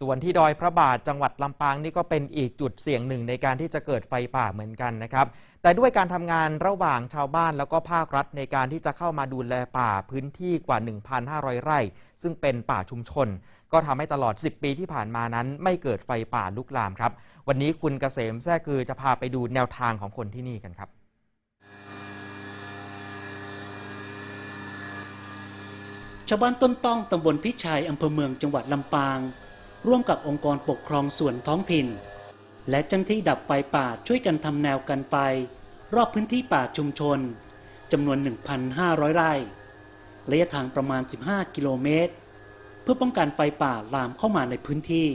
ส่วนที่ดอยพระบาทจังหวัดลำปางนี่ก็เป็นอีกจุดเสี่ยงหนึ่งในการที่จะเกิดไฟป่าเหมือนกันนะครับ แต่ด้วยการทำงานระหว่างชาวบ้านแล้วก็ภาครัฐในการที่จะเข้ามาดูแลป่าพื้นที่กว่า 1,500 ไร่ ซึ่งเป็นป่าชุมชน ก็ทำให้ตลอด 10 ปีที่ผ่านมานั้น ไม่เกิดไฟป่าลุกลามครับ วันนี้คุณเกษมแท้คือจะพาไปดูแนวทางของคนที่นี่กันครับชาวบ้านต้นต้องตำบลพิชัยอำเภอเมืองจังหวัดลำปาง ร่วมกับองค์กรปกครองส่วนท้องถิ่น และเจ้าหน้าที่ดับไฟป่าช่วยกันทำแนวกันไฟ รอบพื้นที่ป่าชุมชนจำนวน 1,500 ไร่ระยะทางประมาณ 15 กิโลเมตร เพื่อป้องกันไฟป่าลามเข้ามาในพื้นที่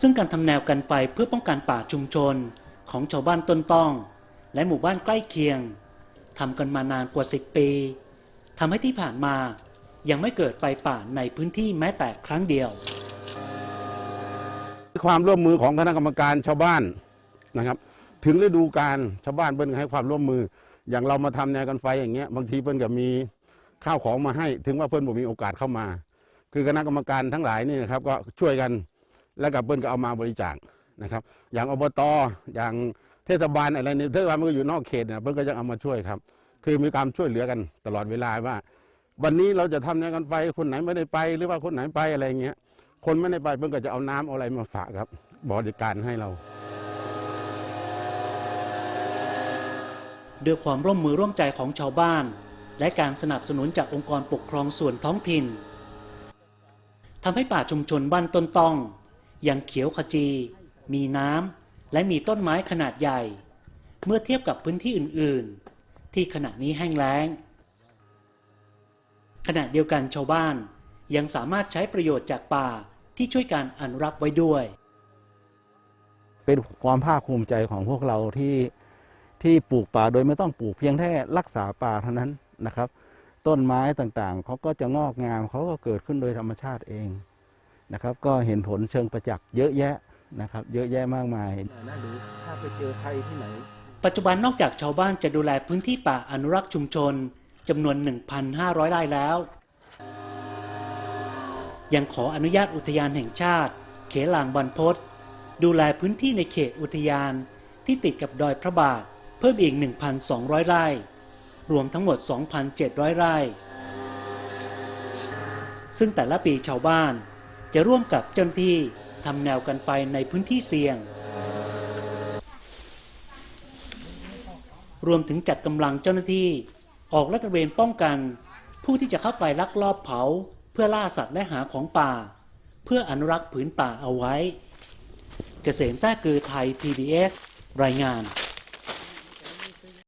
ซึ่งการทำแนวกันไฟเพื่อป้องกันป่าชุมชนของชาวบ้านต้นต้อง และหมู่บ้านใกล้เคียงทำกันมานานกว่า 10 ปี ทำให้ที่ผ่านมายังไม่เกิดไฟป่าในพื้นที่แม้แต่ครั้งเดียว ความร่วมมือของคณะกรรมการชาวบ้านนะครับ ถึงฤดูกาลชาวบ้านเปิ้นให้ความร่วมมือ อย่างเรามาทำแนวกันไฟอย่างเงี้ยบางทีเปิ้นก็มีข้าวของมาให้ ถึงว่าเปิ้นบ่มีโอกาสเข้ามา คือคณะกรรมการทั้งหลายนี่นะครับ ก็ช่วยกันแล้วกับเปิ้นก็เอามาบริจาคนะครับ อย่างอบตอย่างเทศบาลอะไรนี่เทศบาลมันก็อยู่นอกเขตเนี่ยเปิ้นก็ยังเอามาช่วยครับ คือมีการช่วยเหลือกันตลอดเวลาว่า วันนี้เราจะทำแนกันไฟคนไหนไม่ได้ไปหรือว่าคนไหนไปอะไรเงี้ยคนไม่ได้ไปเพิ่นก็จะเอาน้ำเอาอะไรมาฝากครับ บริการให้เราด้วยความร่วมมือร่วมใจของชาวบ้าน และการสนับสนุนจากองค์กรปกครองส่วนท้องถิ่นทำให้ป่าชุมชนบ้านต้นตองยังเขียวขจี มีน้ำและมีต้นไม้ขนาดใหญ่ เมื่อเทียบกับพื้นที่อื่นๆ ที่ขณะนี้แห้งแล้ง ขณะเดียวกันชาวบ้านยังสามารถใช้ประโยชน์จากป่าที่ช่วยการอนุรักษ์ไว้ด้วย เป็นความภาคภูมิใจของพวกเราที่ที่ปลูกป่าโดยไม่ต้องปลูกเพียงแค่รักษาป่าเท่านั้นนะครับ ต้นไม้ต่างๆเขาก็จะงอกงามเขาก็เกิดขึ้นโดยธรรมชาติเองนะครับ ก็เห็นผลเชิงประจักษ์เยอะแยะนะครับ เยอะแยะมากมายนะหรือถ้าไปเจอใครที่ไหน ปัจจุบันนอกจากชาวบ้านจะดูแลพื้นที่ป่าอนุรักษ์ชุมชนจำนวน 1,500ไร่แล้ว ยังขออนุญาตอุทยานแห่งชาติ เขลางบรรพตดูแลพื้นที่ในเขตอุทยานที่ติดกับดอยพระบาท เพิ่มอีก 1,200 ไร่ รวมทั้งหมด 2,700 ไร่ ซึ่งแต่ละปีชาวบ้านจะร่วมกับเจ้าหน้าที่ทำแนวกันไฟในพื้นที่เสี่ยง รวมถึงจัดกำลังเจ้าหน้าที่ ออกลาดตระเวนป้องกัน ผู้ที่จะเข้าไปลักลอบเผา เพื่อล่าสัตว์และหาของป่า เพื่ออนุรักษ์ผืนป่าเอาไว้ เกษมแจ้กือไทย PBS รายงาน